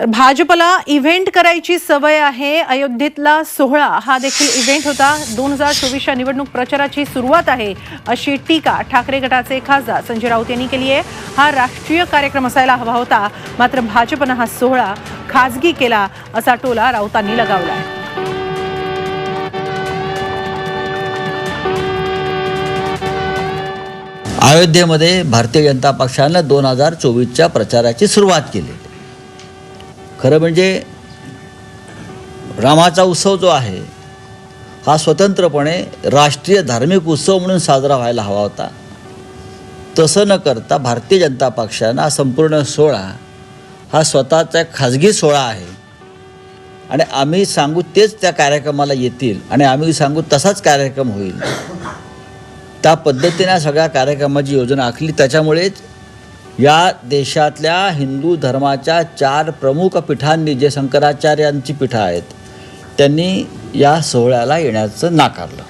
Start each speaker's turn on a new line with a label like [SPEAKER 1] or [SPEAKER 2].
[SPEAKER 1] तर भाजपला इव्हेंट करायची सवय आहे. अयोध्येतला सोहळा हा देखील इव्हेंट होता. दोन हजार चोवीसच्या निवडणूक प्रचाराची सुरुवात आहे अशी टीका ठाकरे गटाचे खासदार संजय राऊत यांनी केली आहे. हा राष्ट्रीय कार्यक्रम असायला हवा होता. मात्र भाजपनं हा सोहळा खाजगी केला असा टोला राऊतांनी लगावला आहे.
[SPEAKER 2] अयोध्येमध्ये भारतीय जनता पक्षानं दोन हजार चोवीसच्या प्रचाराची सुरुवात केली. खरं म्हणजे रामाचा उत्सव जो आहे हा स्वतंत्रपणे राष्ट्रीय धार्मिक उत्सव म्हणून साजरा व्हायला हवा होता. तसं न करता भारतीय जनता पक्षानं हा संपूर्ण सोहळा हा स्वतःचा एक खाजगी सोहळा आहे. आणि आम्ही सांगू तेच त्या कार्यक्रमाला येतील आणि आम्ही सांगू तसाच कार्यक्रम होईल. त्या पद्धतीने सगळ्या कार्यक्रमाची योजना आखली. त्याच्यामुळेच या देशातल्या हिंदू धर्माच्या चार प्रमुख पीठांनी जे शंकराचार्यांची पीठं आहेत त्यांनी या सोहळ्याला येण्याचं नाकारलं.